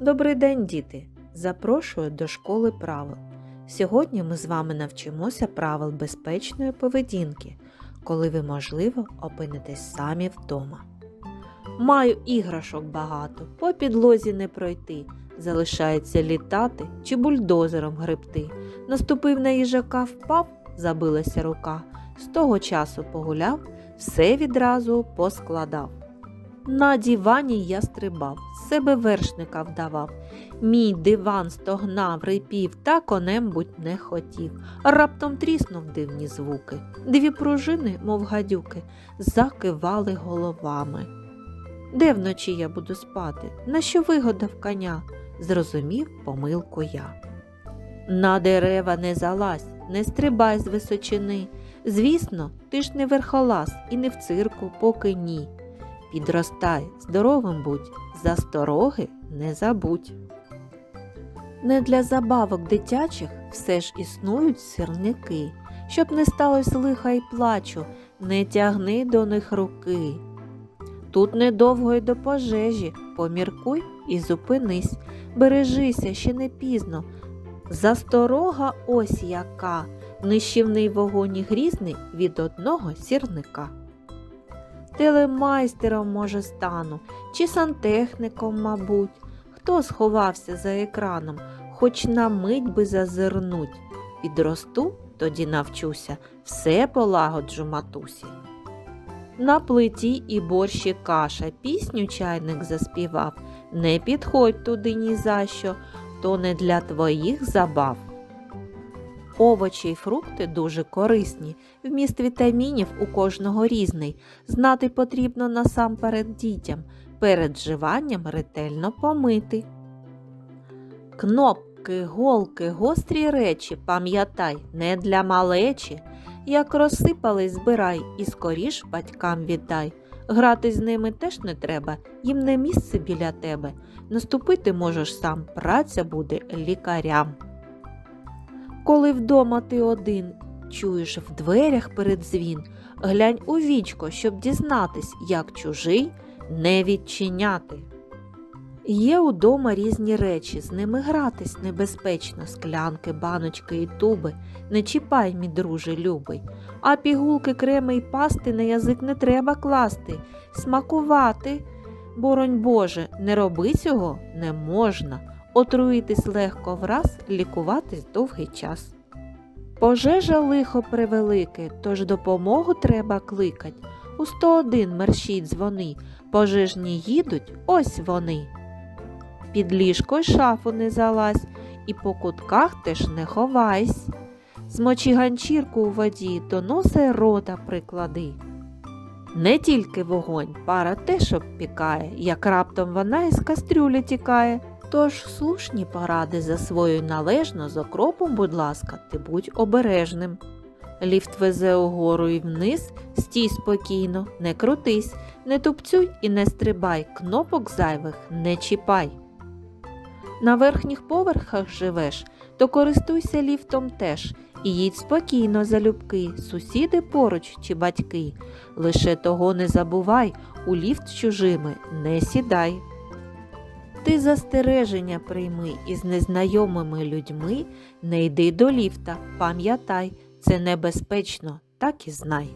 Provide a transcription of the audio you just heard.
Добрий день, діти! Запрошую до школи правил. Сьогодні ми з вами навчимося правил безпечної поведінки, коли ви, можливо, опинитесь самі вдома. Маю іграшок багато, по підлозі не пройти. Залишається літати чи бульдозером гребти. Наступив на їжака, впав, забилася рука. З того часу погуляв, все відразу поскладав. На дивані я стрибав, себе вершника вдавав. Мій диван стогнав, рипів та конем будь не хотів. Раптом тріснув дивні звуки. Дві пружини, мов гадюки, закивали головами. Де вночі я буду спати? На що вигодав коня? Зрозумів помилку я. На дерева не залазь, не стрибай з височини. Звісно, ти ж не верхолаз і не в цирку, поки ні. Підростай, здоровим будь, застороги не забудь. Не для забавок дитячих все ж існують сирники. Щоб не сталося лиха й плачу, не тягни до них руки. Тут недовго й до пожежі, поміркуй і зупинись, бережися ще не пізно. Засторога ось яка, нищівний вогонь і грізний від одного сірника. Телемайстером, може, стану, чи сантехніком, мабуть, хто сховався за екраном, хоч на мить би зазирнуть. Підросту, тоді навчуся, все полагоджу матусі. На плиті і борщі каша, пісню чайник заспівав. Не підходь туди ні за що, то не для твоїх забав. Овочі й фрукти дуже корисні, вміст вітамінів у кожного різний. Знати потрібно насамперед дітям, перед вживанням ретельно помити. Кнопки, голки, гострі речі, пам'ятай, не для малечі. Як розсипались, збирай і скоріш батькам віддай. Грати з ними теж не треба, їм не місце біля тебе. Наступити можеш сам, праця буде лікарям. Коли вдома ти один, чуєш в дверях передзвін, глянь у вічко, щоб дізнатись, як чужий не відчиняти. Є удома різні речі, з ними гратись небезпечно, склянки, баночки і туби. Не чіпай, мій друже любий. А пігулки, креми й пасти на язик не треба класти, смакувати. Боронь Боже, не роби цього не можна. Отруїтись легко враз, лікуватись довгий час. Пожежа лихо превелике, тож допомогу треба кликать. У 101 мерщій дзвони, пожежні їдуть, ось вони. Під ліжко й шафу не залазь, і по кутках теж не ховайсь. Змочи ганчірку у воді, до носа рота приклади. Не тільки вогонь, пара теж обпікає, як раптом вона із кастрюлі тікає. Тож слушні поради засвоюй належно, з окропом, будь ласка, ти будь обережним. Ліфт везе угору і вниз, стій спокійно, не крутись, не тупцюй і не стрибай, кнопок зайвих не чіпай. На верхніх поверхах живеш, то користуйся ліфтом теж і їдь спокійно залюбки, сусіди поруч чи батьки. Лише того не забувай, у ліфт чужими не сідай. Ти застереження прийми із незнайомими людьми, не йди до ліфта, пам'ятай, це небезпечно, так і знай.